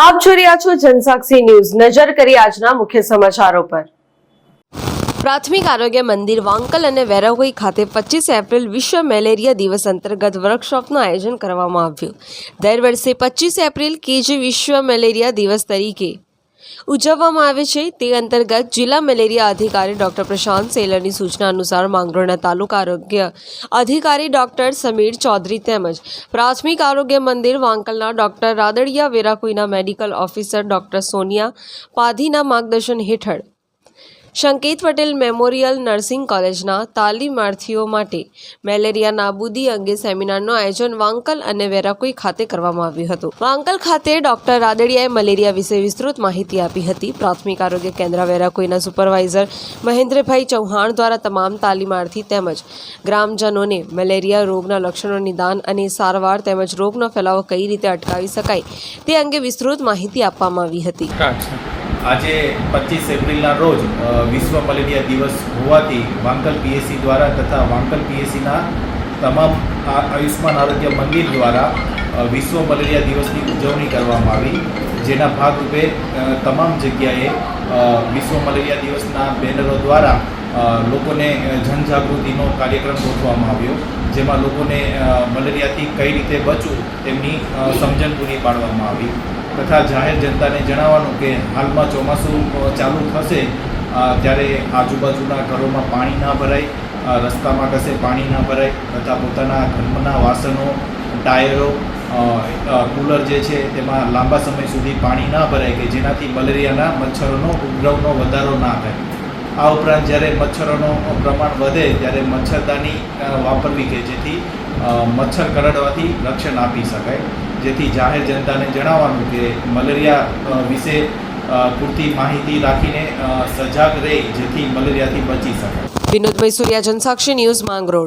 આપ જોઈ રહ્યા છો જનસાક્ષી ન્યૂઝ. નજર કરી આજના મુખ્ય સમાચારો પર. પ્રાથમિક આરોગ્ય મંદિર વાંકલ અને વેરાવઈ ખાતે પચીસ એપ્રિલ વિશ્વ મેલેરિયા દિવસ અંતર્ગત વર્કશોપનું આયોજન કરવામાં આવ્યું. દર વર્ષે પચીસ એપ્રિલ કે જે વિશ્વ મેલેરિયા દિવસ તરીકે ઉજવવામાં આવે છે. તે અંતર્ગત જિલ્લા મેલેરિયા અધિકારી ડોક્ટર પ્રશાંત સેલરની સૂચના અનુસાર માંગરોળના તાલુકા આરોગ્ય અધિકારી ડોક્ટર સમીર ચૌધરી તેમજ પ્રાથમિક આરોગ્ય મંદિર વાંકલના ડોક્ટર રાદડિયા વેરાકુઈના મેડિકલ ઓફિસર ડોક્ટર સોનિયા પાધીના માર્ગદર્શન હેઠળ સંકેત પટેલ મેમોરિયલ નર્સિંગ કોલેજના તાલીમાર્થીઓ માટે મેલેરિયા નાબૂદી અંગે સેમિનારનું આયોજન વાંકલ અને વેરાકુઈ ખાતે કરવામાં આવ્યું હતું. વાંકલ ખાતે ડોક્ટર રાદડિયાએ મલેરિયા વિશે વિસ્તૃત માહિતી આપી હતી. પ્રાથમિક આરોગ્ય કેન્દ્ર વેરાકુઈના સુપરવાઇઝર મહેન્દ્રભાઈ ચૌહાણ દ્વારા તમામ તાલીમાર્થી તેમજ ગ્રામજનોને મેલેરિયા રોગના લક્ષણો નિદાન અને સારવાર તેમજ રોગનો ફેલાવો કઈ રીતે અટકાવી શકાય તે અંગે વિસ્તૃત માહિતી આપવામાં આવી હતી. આજે પચીસ એપ્રિલના રોજ વિશ્વ મલેરિયા દિવસ હોવાથી વાંકલ પીએસસી દ્વારા તથા વાંકલ પીએસસીના તમામ આયુષ્માન આરોગ્ય મંદિર દ્વારા વિશ્વ મલેરિયા દિવસની ઉજવણી કરવામાં આવી, જેના ભાગરૂપે તમામ જગ્યાએ વિશ્વ મલેરિયા દિવસના બેનરો દ્વારા લોકોને જનજાગૃતિનો કાર્યક્રમ ગોઠવવામાં આવ્યો, જેમાં લોકોને મલેરિયાથી કઈ રીતે બચવું તેમની સમજણ પૂરી પાડવામાં આવી. તથા જાહેર જનતાને જણાવવાનું કે હાલમાં ચોમાસું ચાલુ થશે ત્યારે આજુબાજુના ઘરોમાં પાણી ના ભરાય રસ્તામાં કશે પાણી ના ભરાય, તથા પોતાના ઘરના વાસણો, ટાયરો કુલર જે છે તેમાં લાંબા સમય સુધી પાણી ના ભરાય કે જેનાથી મલેરિયાના મચ્છરોનો ઉપદ્રવનો વધારો ના થાય. આ ઉપરાંત જ્યારે મચ્છરોનો પ્રમાણ વધે ત્યારે મચ્છરદાની વાપરવી કે જેથી મચ્છર કરડવાથી રક્ષણ આપી શકાય. જેથી જાહેર જનતાને જણાવવાનું કે મલેરિયા વિશે પૂરતી માહિતી રાખીને સજાગ રહે જેથી મલેરિયાથી બચી શકાય વિનોદભાઈ સૂર્યા, જનસાક્ષી ન્યૂઝ માંગરોળ.